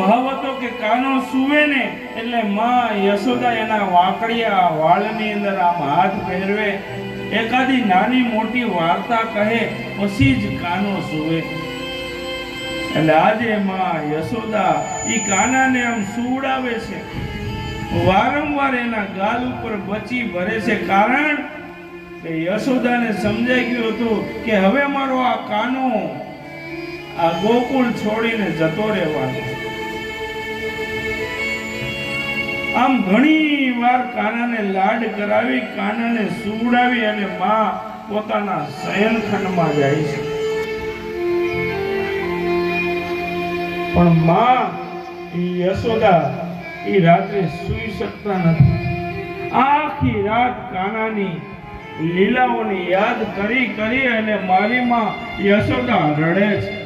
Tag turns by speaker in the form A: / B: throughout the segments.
A: ભાવ હતો કે કાનો સુવે ને એટલે માં યશોદા એના વાકડિયા વાળની અંદર આમ હાથ પહેરવે એકાદી નાની મોટી વાર્તા કહે, પછી જ કાનો સુવે. એટલે આજે માં યશોદા ઈ કાનાને આમ સુવડાવે છે. વારંવાર એના ગાલ ઉપર બચી ભરે છે. કારણ કે યશોદાને સમજાઈ ગયું હતું કે હવે મારો આ કાનો આ ગોકુળ છોડીને જતો રહેવાનો આમ ઘણી વાર કાનાને લાડ કરાવી, કાનાને સુવડાવી અને માં પોતાના શયનખંડમાં જાય છે. પણ માં યશોદા એ રાત્રે સૂઈ શકતા નથી. આખી રાત કાનાની લીલાઓને યાદ કરી કરી અને મારીમાં યશોદા રડે છે.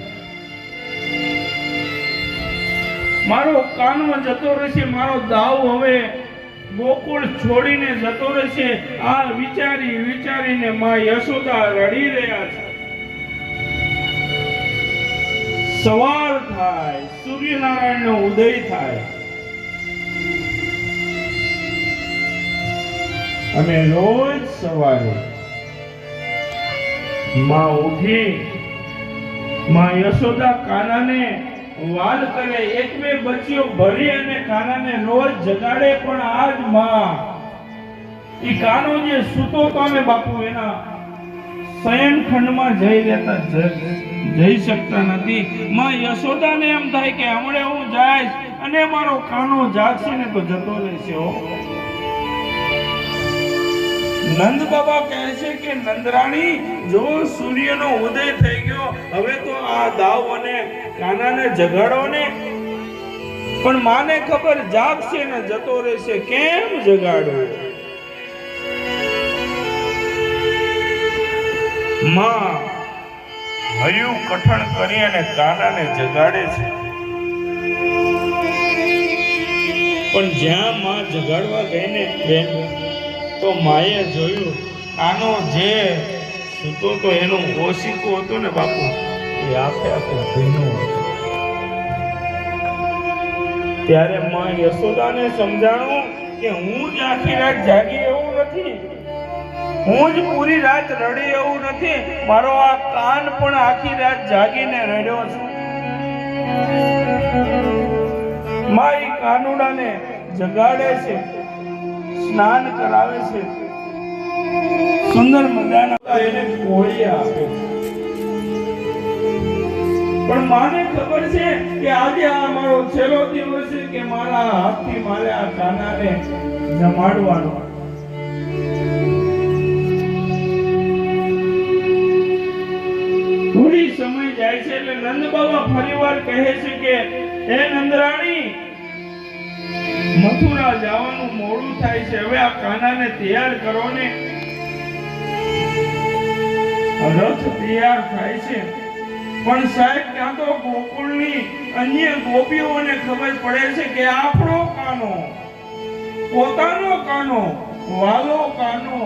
A: મારો કાનો જતો રહેશે, મારો દાવ હવે ગોકુળ છોડીને જતો રહેશે. આ વિચારી વિચારીને મા યશોદા રડી રહ્યા છે. સવાર થાય, સૂર્યનારાયણનો ઉદય થાય. અને રોજ સવારે માં ઉઠી, માં યશોદા કાનાને વાલ કરે એક બે બચ્ચીઓ ભરી અને કાનાને રોજ જગાડે પણ આજમાં. ઈ કાનો જે સૂતો પામે બાપુ, એના શયન ખંડમાં જઈ રહેતા જઈ શકતા નથી. માં યશોદાને એમ થાય કે હમણે હું જાય અને મારો કાનો જાગશે ને તો જતો રહેશે નંદ બાબા કહે છે કે, નંદરાણી, જો સૂર્યનો ઉદય થઈ ગયો, હવે તો આ દાવ અને કાનાને જગાડો ને. પણ માને ખબર જાગશે ને જતો રહેશે, કેમ જગાડો? માં હયું કઠણ કરી અને કાનાને જગાડે છે. પણ જ્યાં માં જગાડવા ગઈ ને બેન તો માએ જોયું, આનો જે સૂતો તો એનું ઓશિકું હતું ને બાપુ, એ આપે આપે ભીનું ત્યારે માં યશોદાને સમજાણું કે હું જ આખી રાત જાગી એવું નથી. હું જ પૂરી રાત રડી એવું નથી. મારો આ કાન પણ આખી રાત જાગીને રડ્યો છે. માં ઈ કાનુડાને જગાડે છે. સ્નાન કરાવે છે. સુંદર મજાના એને કોળી આપે. પણ માને ખબર છે કે આજે આ મારો છેલ્લો દિવસ છે કે મારા હાથથી મારે આ કાનાને જમાડવાનો. થોડી સમય જાય છે એટલે નંદ બાબા ફરીવાર કહે છે કે, હે નંદરાણી મથુરા જવાનું મોડું થાય છે. હવે આ કાનાને તૈયાર કરો ને રથ તૈયાર થાય છે. પણ સાહેબ, ત્યાં તો ગોકુળની અન્ય ગોપીઓને ખબર પડે છે કે આપણો કાનો, પોતાનો કાનો, વાલો કાનો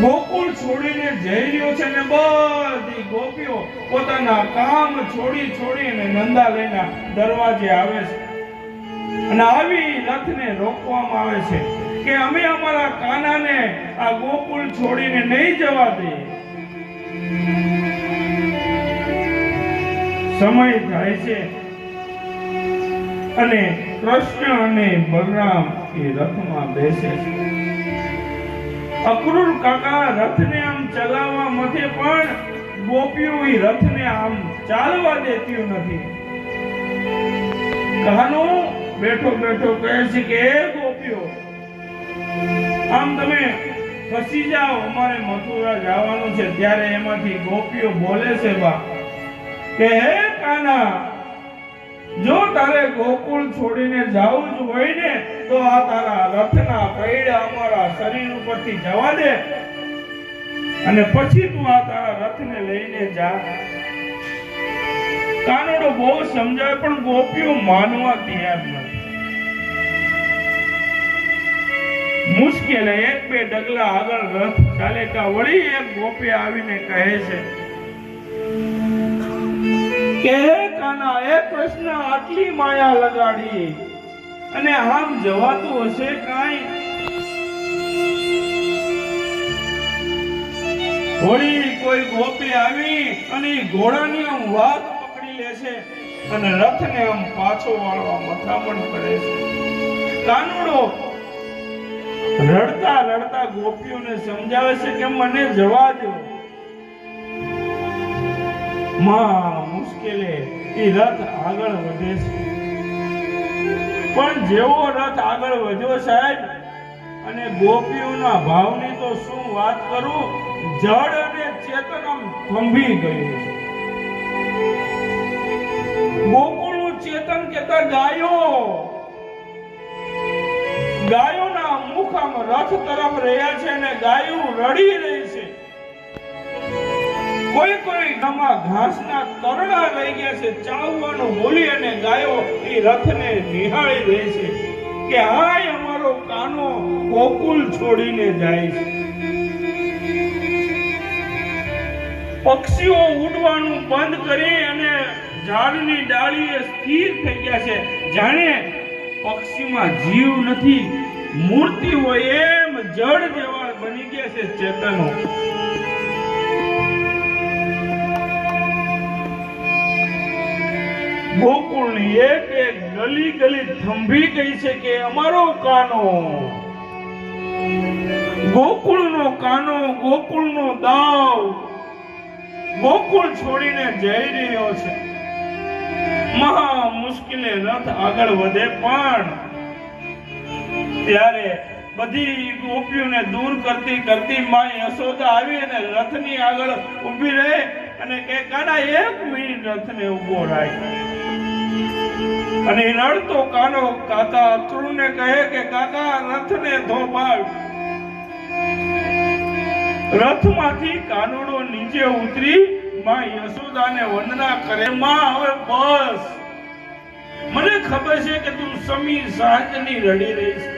A: ગોકુળ છોડીને જઈ રહ્યો છે ને બધી ગોપીઓ પોતાના કામ છોડી છોડીને નંદાલયના દરવાજે આવે છે. અને આવી રથને રોકવામાં આવે છે કે અમે અમારા કાનાને આ ગોકુલ છોડીને નહીં જવા દઈએ સમય થાય છે. અને કૃષ્ણ અને બલરામ એ રથમાં બેસે છે. અક્રૂર કાકા રથને આમ ચલાવવા મથે પણ ગોપીઓ એ રથને આમ ચાલવા દેતી નથી. કાનો બેઠો બેઠો કહે છે કે ગોપીઓ, આમ તમે ફસી જાઓ. અમારે મથુરા જવાનું છે. ત્યારે એમાંથી ગોપીઓ બોલે છે બા કે હે કાના, જો તારે ગોકુળ છોડીને જવું જ હોય ને, તો આ તારા રથના પૈડા અમારા શરીર ઉપરથી જવા દે. અને પછી તું આ તારા રથને લઈને જા. કાનોડો બહુ સમજાય, પણ ગોપીઓ માનવા તૈયાર નથી. મુશ્કેલ એક બે ડગલા આગળ રથ ચાલે કા વળી એક ગોપી આવીને કહે છે, કે હે કાના, એ કૃષ્ણ આટલી માયા લગાડી અને આમ જવાતું હશે કાંઈ? વળી કોઈ ગોપી આવી અને ઘોડાની આમ વાત પકડી લે છે અને રથને આમ પાછો વાળવા મથામણ કરે છે. કાનુડો રડતા રડતા ગોપીઓને સમજાવે છે કે મને જવા દો. મુશ્કેલે એ રથ આગળ વધે છે. પણ જેવો રથ આગળ વધ્યો સાહેબ, અને ગોપીઓના ભાવની તો શું વાત કરું, જળ અને ચેતન આમ થંભી ગયું છે. ગોકુળનું ચેતન કેતા ગાયો? ગાયોના રથ તરફ રહ્યા છે અને ગાયો રડી રહી છે. કોઈ કોઈ ગામમાં ઘાસના તરડા રહી ગયા છે. ચાવવાનું બોલી અને ગાયો એ રથને નિહાળી રહી છે કે હાય અમારો કાનો ગોકુલ છોડીને જાય છે. પક્ષીઓ ઉડવાનું બંધ કરી અને ઝાડની ડાળીએ સ્થિર થઈ ગયા છે. જાણે પક્ષીમાં જીવ નથી મૂર્તિ હોય એમ જડ જેવા બની ગયા છે ચેતનો. ગોકુળની એક એક ગલી ગલી થંભી ગઈ છે કે અમારો કાનો. ગોકુળનો કાનો, ગોકુળનો દાવ. ગોકુળ છોડીને જઈ રહ્યો છે. મહા મુશ્કેલે રથ આગળ વધે પણ ત્યારે બધી ગોપીઓને દૂર કરતી કરતી માં યશોદા આવી અને રથની આગળ ઊભી રહે અને કે કાના, એક મિનિટ રથને ઊભો રાખ. અને રડતો કાનો કાકા અક્રૂરને કહે કે, કાકા, રથને ધોપાવ રથમાંથી કાનુડો નીચે ઉતરી માં યશોદાને વંદના કરે, માં, હવે બસ. મને ખબર છે કે તું સમી સાંજની રડી રહી છે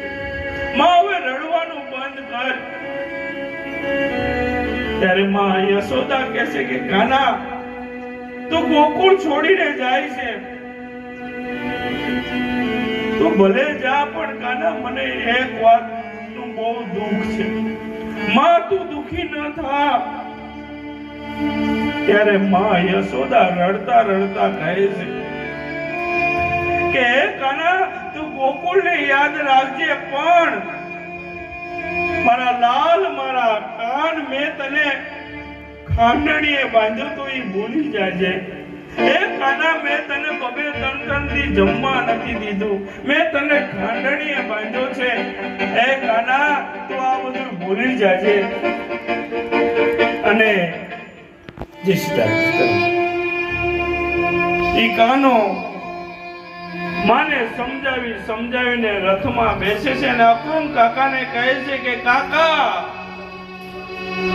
A: કાના તું તું મને એક વાતનું બહુ દુઃખ છે. માં, તું દુખી ન થા. ત્યારે માં યશોદા રડતા રડતા કહે છે કે કાના તું ગોકુળને યાદ રાખજે, પણ મારા લાલ, મારા કાન મેં તને ખાંડણીએ બાંધ્યો તો એ ભૂલી જાજે. એ કાના મેં તને બબે ત્રણ ત્રણથી જમવા નથી દીધું. મેં તને ખાંડણીએ બાંધ્યો છે. એ કાના તો આ બધું ભૂલી જાજે. અને જય સીતારામ ઈ કાનો માને સમજાવી સમજાવીને રથમાં બેસે છે અને અપૂર્ણ કાકાને કહે છે કે, કાકા,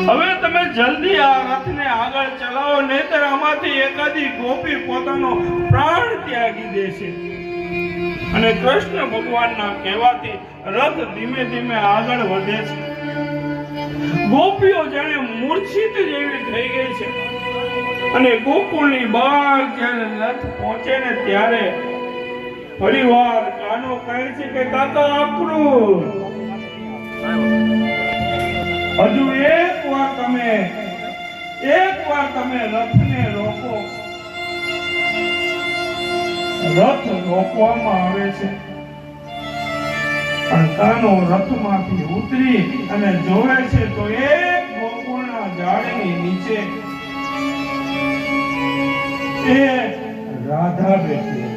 A: હવે તમે જલ્દી આ રથને આગળ ચલાવો, નહીતર આમાંથી એકાદી ગોપી પોતાનો પ્રાણ ત્યાગી દેશે અને કૃષ્ણ ભગવાનના કહેવાથી રથ ધીમે ધીમે આગળ વધે છે. ગોપીઓ જાણે મૂર્છિત જેવી થઈ ગઈ છે. અને ગોકુળની બહાર જ્યારે રથ પહોંચે ને ત્યારે ફરીવાર કાનો કહે છે કે કાકા આકરું. હજુ એક વાર તમે, એક વાર તમે રથને રોકો. રથ રોકવામાં આવે છે. પણ કાનો રથમાંથી ઉતરી અને જોવે છે તો એક ગોકુળના ઝાડની નીચે એ રાધા બેઠી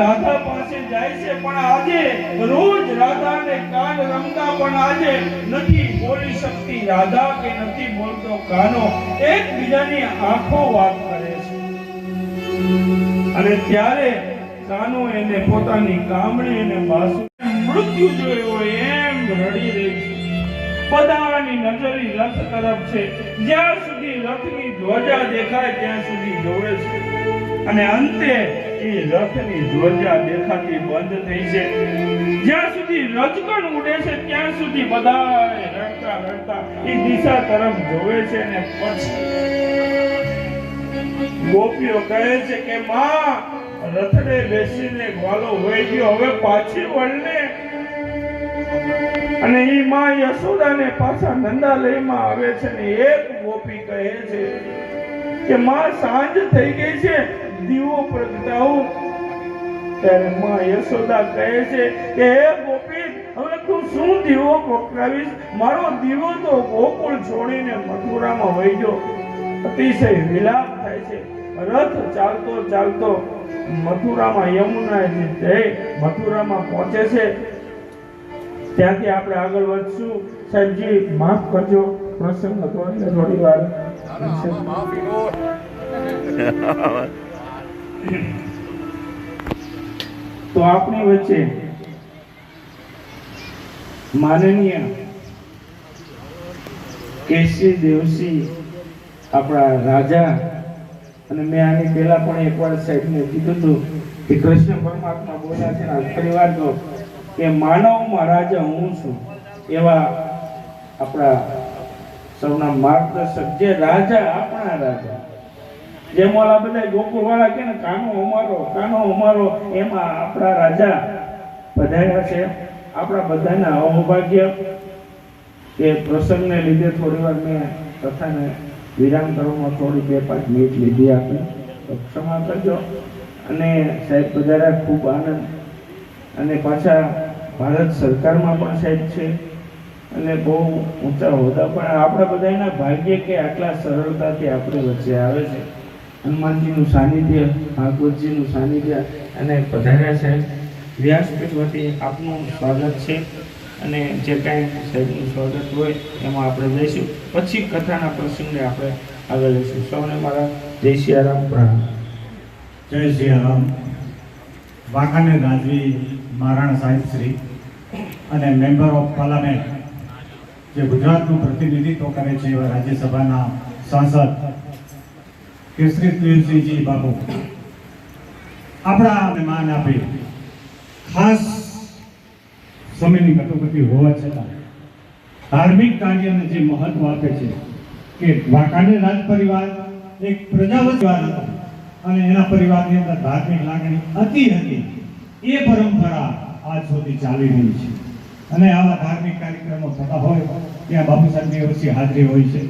A: રાધા પાસે જાય છે, પણ આજે રોજ રાધાને કાન રમતા પણ આજે નથી બોલી શકતી. રાધા કે નથી બોલતો, કાનો એકબીજાની આંખો વાત કરે છે. અને ત્યારે કાનો એને પોતાની કામણી અને બાસુ મૃત્યુ જોયો એમ રડી રહી છે. બધાની નજરી રથ તરફ છે. જ્યાં સુધી રથની ધ્વજા દેખાય, ત્યાં સુધી જોવે છે. અને અંતે એ રથની ધ્વજા દેખાતી બંધ થઈ છે. જ્યાં સુધી રજકણ ઉડે છે, ત્યાં સુધી બધા રડતા રડતા એ દિશા તરફ જોવે છે ને પછી ગોપીઓ કહે છે કે, માં, રથને બેસીને ગ્વાલો હોય ગયો. હવે પાછી વળને અને એ માં યશોદાને પાછા નંદાલયમાં આવે છે ને એક ગોપી કહે છે કે, માં, સાંજ થઈ ગઈ છે. દીવો પ્રગટાવું. ત્યારે માં યશોદા કહે છે કે હે ગોપી હવે તું શું દીવો પ્રગટાવીશ મારો દીવો તો ગોકુળ છોડીને મથુરામાં વહી ગયો. અતિશય વિલાપ થાય છે. રથ ચાલતો ચાલતો મથુરામાં યમુના જય મથુરામાં પહોંચે છે. ત્યાંથી આપણે આગળ વધશું. સાહેબજી માફ કરજો પ્રસંગ હતો એટલે થોડી વાર. તો આપણી વચ્ચે માનનીય કેશી દેવસી આપણા રાજા અને મેં આની પહેલા પણ એકવાર સાહેબને કીધું હતું કે કૃષ્ણ પરમાત્મા બોલ્યા છે ને પરિવાર તો કે માનવમાં રાજા હું છું એવા આપણા સૌના માર્ગદર્શક જે રાજા આપણા રાજા જેમ ઓલા બધા ગોકુળ વાળા કે ને, કાનો અમારો કાનો અમારો, એમાં આપણા રાજા પધાર્યા છે. આપણા બધાના અહોભાગ્ય. એ પ્રસંગને લીધે થોડી વાર મેં કથાને વિરામ કરવામાં થોડી બે પાંચ મિનિટ લીધી આપણે તો ક્ષમા કરજો. અને સાહેબ પધાર્યા ખૂબ આનંદ. અને પાછા ભારત સરકારમાં પણ સાહેબ છે. અને બહુ ઊંચા હોદ્દા. પણ આપણા બધાના ભાગ્ય કે આટલા સરળતાથી આપણે વચ્ચે આવે છે. હનુમાનજીનું સાનિધ્ય, ભાગવતજીનું સાનિધ્ય અને પધાર્યા સાહેબ વ્યાસપીઠ વતી આપનું સ્વાગત છે અને જે કાંઈ સાહેબનું સ્વાગત હોય એમાં આપણે જઈશું. પછી કથાના પ્રસંગને આપણે આગળ લઈશું સૌને મારા જય સિયારામ, પ્રણામ.
B: જય સિયારામ. રામ વાંકાનેર રાજવી મહારાણા સાહેબ શ્રી અને મેમ્બર ઓફ પાર્લામેન્ટ જે ગુજરાતનું પ્રતિનિધિત્વ કરે છે એવા રાજ્યસભાના સાંસદ કેસરી દેવસિંહજી બાપુ. આપણા માન આપી ખાસ સમયની કટોકટી હોવા છતાં ધાર્મિક કાર્યને જે મહત્વ આપે છે કે વાંકાનેર રાજ પરિવાર એક પ્રજાવત હતો અને એના પરિવારની અંદર ધાર્મિક લાગણી અતિ હતી. એ પરંપરા આજ સુધી ચાલી રહી છે. અને આવા ધાર્મિક કાર્યક્રમો થતા હોય ત્યાં બાપુ સાહેબની ઓછી હાજરી હોય છે.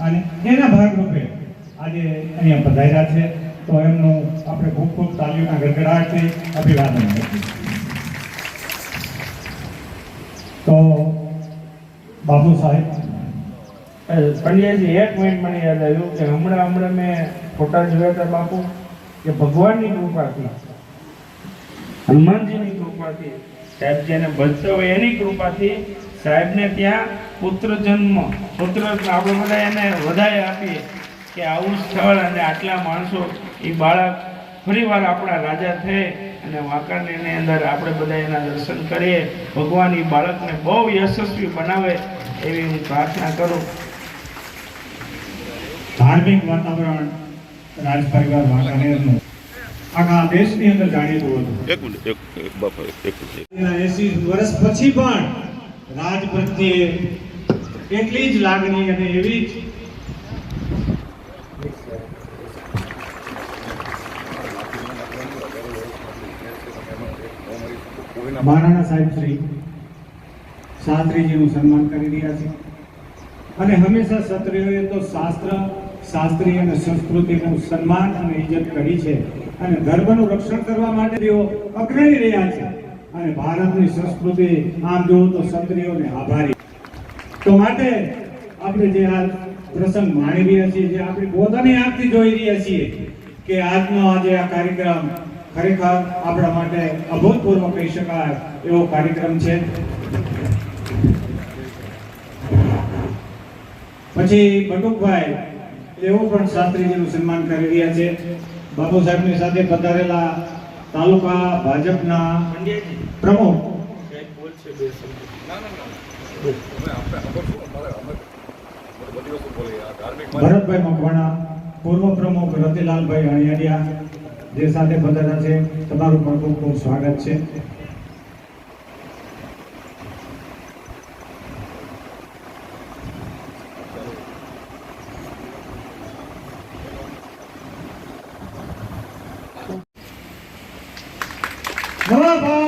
B: અને એના ભાગરૂપે આજે અહીંયા પધાર્યા છે. તો એમનું આપણે ખૂબ ખૂબ તાલીઓના ગડગડાટથી અભિવાદન તો બાબુ સાહેબ.
A: પંડ્યાજી, એક મિનિટ મને યાદ આવ્યું કે હમણાં હમણાં મેં ફોટા જોયા હતા બાપુ, કે ભગવાનની કૃપાથી, હનુમાનજીની કૃપાથી સાહેબ જેને બચતો હોય એની કૃપાથી સાહેબને ત્યાં પુત્ર જન્મ, પુત્ર આપણે બધા એને વધારે આપીએ. કે આવું સ્થળ અને આટલા માણસો એ બાળક ફરીવાર આપણા રાજા થઈ અને વાંકાનેરની અંદર આપણે બધા એના દર્શન કરીએ. ભગવાન એ બાળકને બહુ યશસ્વી બનાવે એવી હું પ્રાર્થના કરું.
B: ધાર્મિક વાતાવરણ રાજ પરિવાર વાંકાનેરનું. આખા દેશની અંદર જાણીતું હતું.
C: એક મિનિટ એક એક બાપા એક મિનિટ.
B: એસી વર્ષ પછી પણ રાજ પ્રત્યે એટલી જ લાગણી અને એવી જ મહારાણા સાહેબ શ્રી શાસ્ત્રીજીનું સન્માન કરી રહ્યા છે. અને હંમેશા ક્ષત્રિયોએ તો શાસ્ત્ર, શાસ્ત્રી અને સંસ્કૃતિનું સન્માન અને ઇજ્જત કરી છે અને ધર્મનું રક્ષણ કરવા માટે તેઓ અગ્રણી રહ્યા છે. અને ભારતની સંસ્કૃતિ, આમ જોવો તો ક્ષત્રિયોને આભારી. તો માટે આપણે જે આ પ્રસંગ માણી રહ્યા છીએ, જે આપણે પોતાની આંખથી જોઈ રહ્યા છીએ કે આજનો આજે આ કાર્યક્રમ ખરેખર આપણા માટે અભૂતપૂર્વ કહી શકાય એવો કાર્યક્રમ છે. પછી બટુકભાઈ એવો પણ શાસ્ત્રીજીનું સન્માન કરી રહ્યા છે. બાબુ સાહેબની સાથે પધારેલા તાલુકા ભાજપના પ્રમુખ. ભરતભાઈ મકવાણા, પૂર્વ પ્રમુખ રતિલાલભાઈ અણિયાડિયા. જે સાથે પધાર્યા છે તમારું પણ ખૂબ ખૂબ સ્વાગત છે. નવાબ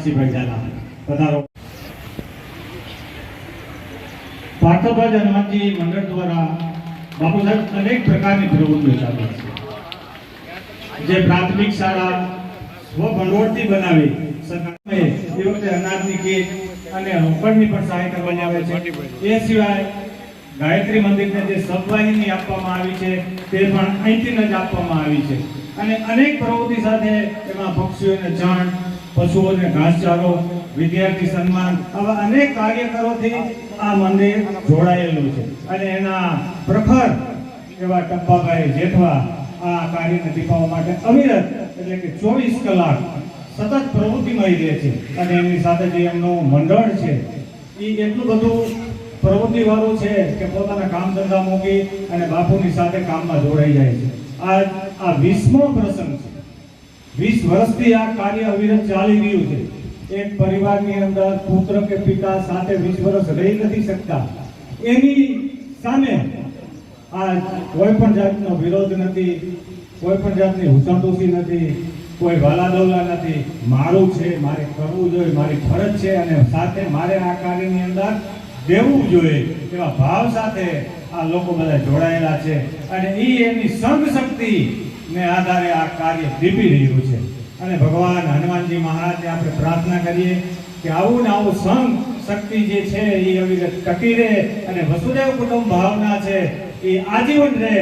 B: કૃપાલસિંહભાઈ ઝાલા પધારો જે પ્રાથમિક એ સિવાય ગાયત્રી મંદિરને જે સબવાહિની આપવામાં આવી છે, તે પણ અહીંથી જ આપવામાં આવી છે. અને અનેક પ્રવૃત્તિ સાથે એમાં પક્ષીઓને ચણ પશુઓને ઘાસચારો વિદ્યાર્થી સન્માન આવા અનેક કાર્યકરોથી આ મંદિર જોડાયેલું છે. અને એના પ્રખર એવા ટપ્પાભાઈ જેઠવા આ કાર્યને દીપાવવા માટે અવિરત એટલે કે ચોવીસ કલાક સતત પ્રવૃત્તિમાં રહે છે. અને એમની સાથે જે એમનું મંડળ છે, એ એટલું બધું પ્રવૃત્તિવાળું છે કે પોતાના કામ ધંધા મૂકી અને બાપુની સાથે કામમાં જોડાઈ જાય છે. આ આ વીસમો પ્રસંગ છે. વીસ વર્ષથી આ કાર્ય અવિરત ચાલી રહ્યું છે. એક પરિવારની અંદર પુત્ર કે પિતા સાથે વીસ વર્ષ રહી નથી શકતા. એની સામે આ કોઈ પણ જાતનો વિરોધ નથી, કોઈ પણ જાતની હુસાતુસી નથી, કોઈ વાલાદવલા નથી. મારું છે, મારે કરવું જોઈએ, મારી ફરજ છે અને સાથે મારે આ કાર્યની અંદર દેવું જોઈએ એવા ભાવ સાથે આ લોકો બધા જોડાયેલા છે. અને એ એમની સંઘ શક્તિ ને આધારે આ કાર્ય દીપી રહ્યું છે. અને ભગવાન હનુમાનજી મહારાજને આપણે પ્રાર્થના કરીએ કે આવું ને આવું સંઘ શક્તિ જે છે એ અવિરત ટકી રહે અને વસુદેવ કુટુંબ ભાવના છે એ આજીવન રહે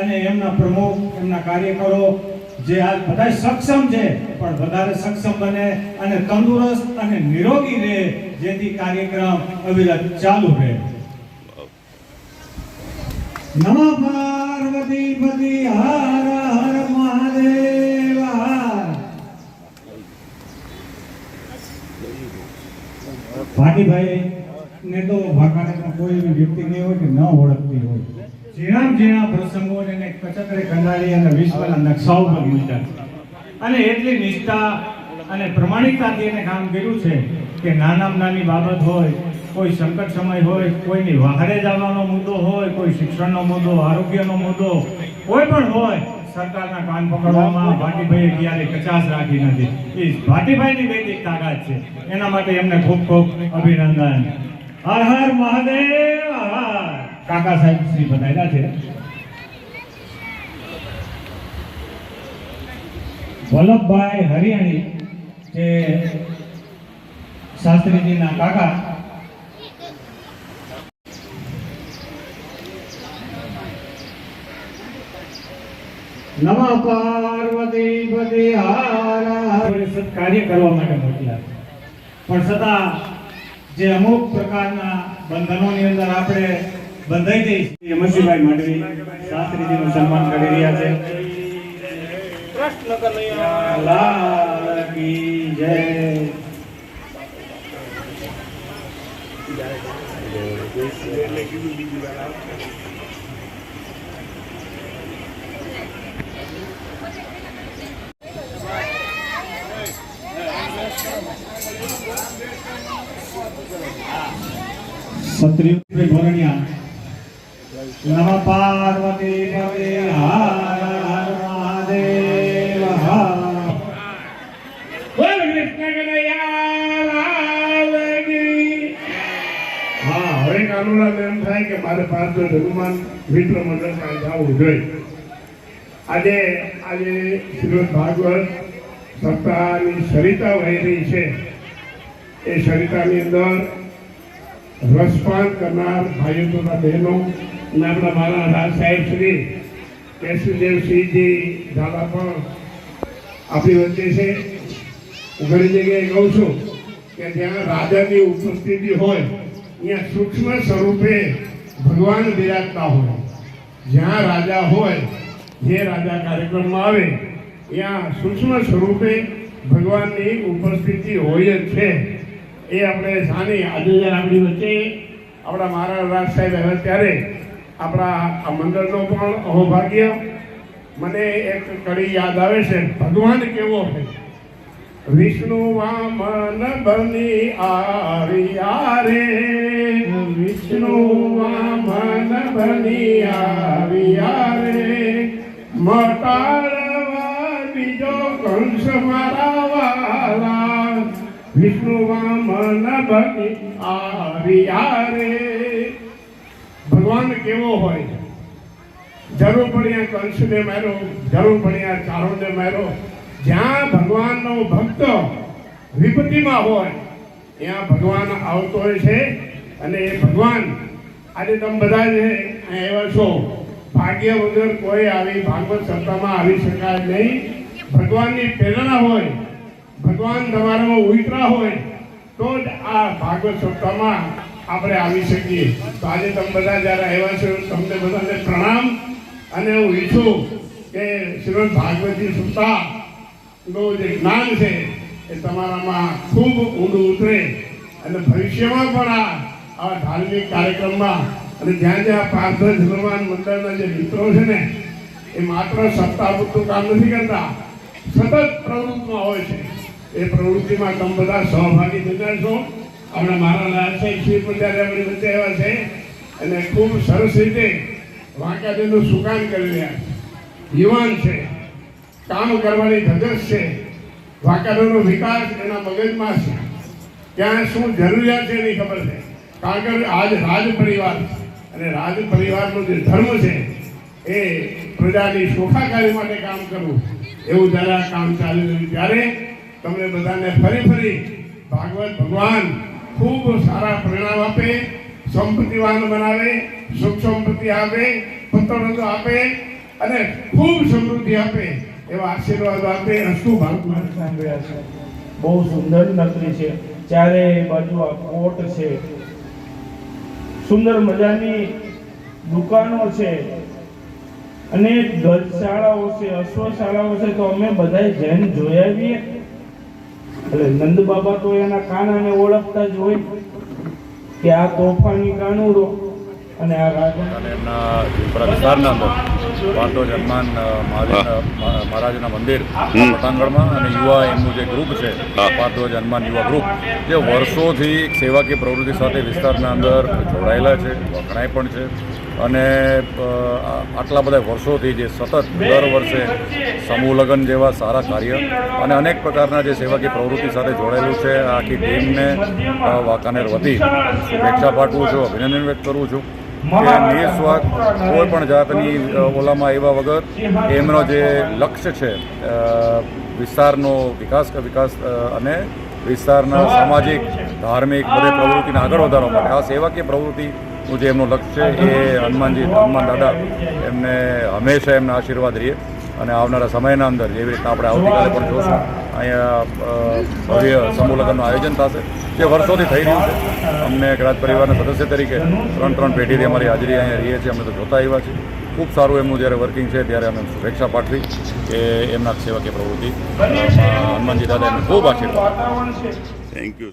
B: અને એમના પ્રમુખ, એમના કાર્યકરો જે આ બધા સક્ષમ છે, પણ વધારે સક્ષમ બને અને તંદુરસ્ત અને નિરોગી રહે જેથી કાર્યક્રમ અવિરત ચાલુ રહે. નમઃ પાર્વતી પતિ હર હર મહાદેવ ભાટીભાઈ ને તો ભાકાનેમાં કોઈ એવી હોય કે ન ઓળખતી હોય. જીણામ જીણા પ્રસંગો એને કચકરે કંડાળી અને વિશ્વના નકશાઓ પર મૂક્યા અને એટલી નિષ્ઠા અને પ્રમાણિકતાથી એને કામ કર્યું છે કે નાનામાં નાની બાબત હોય કોઈ સંકટ સમય હોય, કોઈની વાહરે જવાનો મુદ્દો હોય, કોઈ શિક્ષણનો મુદ્દો, આરોગ્યનો મુદ્દો, કોઈ પણ હોય, સરકારના કાન પકડવામાં ભાટીભાઈએ ક્યારે કચાશ રાખી નથી. એ ભાટીભાઈની વૈદિક તાકાત છે. એના માટે એમને ખૂબ ખૂબ અભિનંદન. હર હર મહાદેવ કાકા સાહેબ શ્રી બનાવેલા છે. વલ્લભભાઈ હરિયાણી, જે શાસ્ત્રીજીના કાકા નમઃ પાર્વતી પતિ હાર. કાર્ય કરવા માટે મોકલ્યા પણ છતાં જે અમુક પ્રકારના બંધનોની અંદર આપણે બંધાઈ જઈ છીએ મસીભાઈ માંડવી શાસ્ત્રીજીનું સન્માન કરી રહ્યા છે. લાલ કી જય. સત્રિય ભરણિયા નમ પાર્વતી પતે હર હર મહાદેવ હર. બોલ કૃષ્ણ
D: હા, હવે કાનુડા એમ થાય કે મારે પાર્થિવ હનુમાન મિત્ર મંડળમાં જવું જોઈએ. આજે આજે શ્રીમદ ભાગવત સપ્તાહની સરિતા વહી રહી છે. એ સરિતાની અંદર રસપાન કરનાર ભાઈઓ તથા બહેનો અને આપણા મારા રાજ સાહેબ શ્રી કેશવદેવસિંહજી ઝાલા પણ આપણી વચ્ચે છે. હું ઘણી જગ્યાએ કહું છું કે જ્યાં રાજાની ઉપસ્થિતિ હોય અહીંયા સૂક્ષ્મ સ્વરૂપે ભગવાન બિરાજતા હોય. જ્યાં રાજા હોય, જે રાજા કાર્યક્રમમાં આવે, ત્યાં સૂક્ષ્મ સ્વરૂપે ભગવાનની ઉપસ્થિતિ હોય જ છે. એ આપણે સાની આજે આપણી વચ્ચે આપણા મહારાજ રાજ સાહેબ આવ્યા ત્યારે આપણા આ મંડળનો પણ અહોભાગ્ય મને એક કડી યાદ આવે છે. ભગવાન કેવો છે? વિષ્ણુ વામન બની આરિયા રે. વિષ્ણુ વામન બની આવ્યા રે. મટાડવા બીજો કંસ મારા વિષ્ણુ વામન બની આવ્યા રે ભગવાન કેવો હોય? જરૂર પડ્યા કંસને માર્યો જરૂર પડ્યા ચારોને માર્યો જ્યાં ભગવાનનો ભક્ત વિપત્તિમાં હોય, ત્યાં ભગવાન આવતો હોય છે. અને એ ભગવાન, આજે તમે બધા જે એવા છો, ભાગ્ય વગર કોઈ આવી ભાગવત સત્તામાં આવી શકાય નહીં. ભગવાનની પ્રેરણા હોય ભગવાન તમારામાં ઉતરા હોય, તો જ આ ભાગવત સપ્તાહમાં આપણે આવી શકીએ. તો આજે તમે બધા જ્યારે આવ્યા છો, તમને બધાને પ્રણામ. અને હું ઈચ્છું કે શ્રીમદ ભાગવતી સપ્તાહનું જે જ્ઞાન છે, એ તમારામાં ખૂબ ઊંડું ઉતરે. અને ભવિષ્યમાં પણ આ આવા ધાર્મિક કાર્યક્રમમાં, અને જ્યાં જ્યાં પાર્થ હનુમાન મંડળના જે મિત્રો છે ને, એ માત્ર સપ્તાહ પૂરતું કામ નથી કરતા, સતત પ્રવૃત્તિમાં હોય છે. એ પ્રવૃત્તિમાં તમે બધા સહભાગી થતા છો. હમણાં મારા શ્રી પણ ત્યારે આપણી વચ્ચે આવ્યા છે. અને ખૂબ સરસ રીતે વાંકાજીનું સુકાન કરી રહ્યા છે. યુવાન છે, કામ કરવાની ધગસ છે, વાંકાનેરનો વિકાસ એના મગજમાં છે. ત્યાં શું જરૂરિયાત છે એની ખબર છે. કારણ કે આજ રાજ પરિવાર અને રાજ પરિવારનો જે ધર્મ છે, એ પ્રજાની સુખાકારી માટે કામ કરવું. એવું જ્યારે આ કામ ચાલી રહ્યું ત્યારે તમને બધાને ફરી ફરી ભાગવત ભગવાન ખૂબ સારા પરિણામ આપે, સંપત્તિવાન બનાવે સુખ સંપત્તિ આપે પુત્રરત્ન આપે અને ખૂબ સમૃદ્ધિ આપે એવા આશીર્વાદ આપે અસ્તુ ભાગવત
A: સાંભળ્યા છે? બહુ સુંદર નગરી છે. ચારે બાજુ આ કોટ છે. સુંદર મજાની દુકાનો છે. અને ગૌશાળાઓ છે, અશ્વશાળાઓ છે. તો અમે બધાએ જૈન જોયા આવીએ એટલે નંદ બાબા તો એના કાનાને ઓળખતા જ હોય કે આ તોફાની કાનુડો અને આ રાજા.
E: અને એમના વિસ્તારના અંદર મહાદેવ મહા- મહારાજના મંદિર પતંગડમાં અને યુવા એમનું જે ગ્રુપ છે પાટોજ જન્માન યુવા ગ્રુપ જે વર્ષોથી સેવાકીય પ્રવૃત્તિ સાથે વિસ્તારના અંદર જોડાયેલા છે વખણાય પણ છે. અને આટલા બધા વર્ષોથી જે સતત દર વર્ષે સમૂહ લગ્ન જેવા સારા કાર્ય અને અનેક પ્રકારના જે સેવાકીય પ્રવૃત્તિ સાથે જોડાયેલું છે આખી ટીમને વાંકાનેર વતી શુભેચ્છા પાઠવું છું, અભિનંદન વ્યક્ત કરું છું કે નિસ્વાર્થ કોઈ પણ જાતની ઓલામાં આવ્યા વગર એમનો જે લક્ષ્ય છે વિસ્તારનો વિકાસ વિકાસ અને વિસ્તારના સામાજિક, ધાર્મિક, બધે પ્રવૃત્તિને આગળ વધારવા માટે આ સેવાકીય પ્રવૃત્તિનું જે એમનું લક્ષ્ય છે એ હનુમાનજી, હનુમાન દાદા એમને હંમેશા એમના આશીર્વાદ રહીએ અને આવનારા સમયના અંદર જેવી રીતના આપણે આવતીકાલે પણ જોશું, અહીંયા ભવ્ય સમૂહ આયોજન થશે, જે વર્ષોથી થઈ રહ્યું છે. અમને એક રાજ પરિવારના સદસ્ય તરીકે ત્રણ ત્રણ પેઢીથી અમારી હાજરી અહીંયા રહીએ છીએ, અમે તો જોતા આવ્યા છીએ. ખૂબ સારું એમનું જ્યારે વર્કિંગ છે ત્યારે અમે શુભેચ્છા પાઠવી કે એમના સેવકીય પ્રવૃત્તિ હનુમાનજી દાદા એમને ખૂબ આશીર્વાદ
C: થેન્ક યુ